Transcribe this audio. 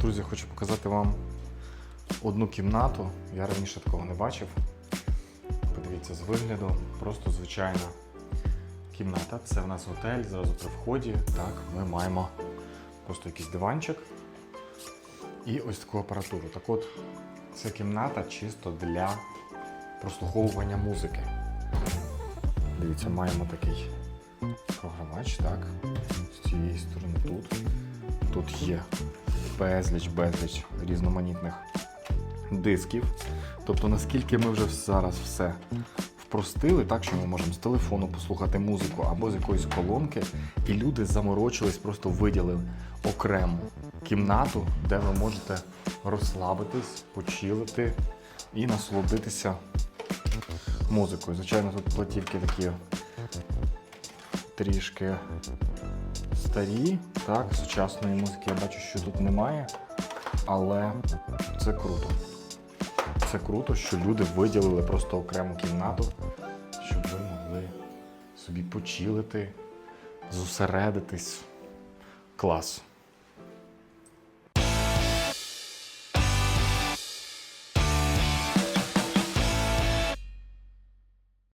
Друзі, хочу показати вам одну кімнату. Я раніше такого не бачив. Подивіться з вигляду, просто звичайна кімната. Це в нас готель, зразу при вході. Так, ми маємо просто якийсь диванчик і ось таку апаратуру. Так от, це кімната чисто для прослуховування музики. Дивіться, маємо такий програвач, так. З цієї сторони тут. Тут є безліч, безліч різноманітних дисків. Тобто, наскільки ми вже зараз все впростили, так що ми можемо з телефону послухати музику або з якоїсь колонки, і люди заморочились, просто виділили окрему кімнату, де ви можете розслабитись, почилити і насолодитися музикою. Звичайно, тут платівки такі трішки старі, так, сучасної музики я бачу, що тут немає, але це круто. Це круто, що люди виділили просто окрему кімнату, щоб ви могли собі почилити, зосередитись. Клас.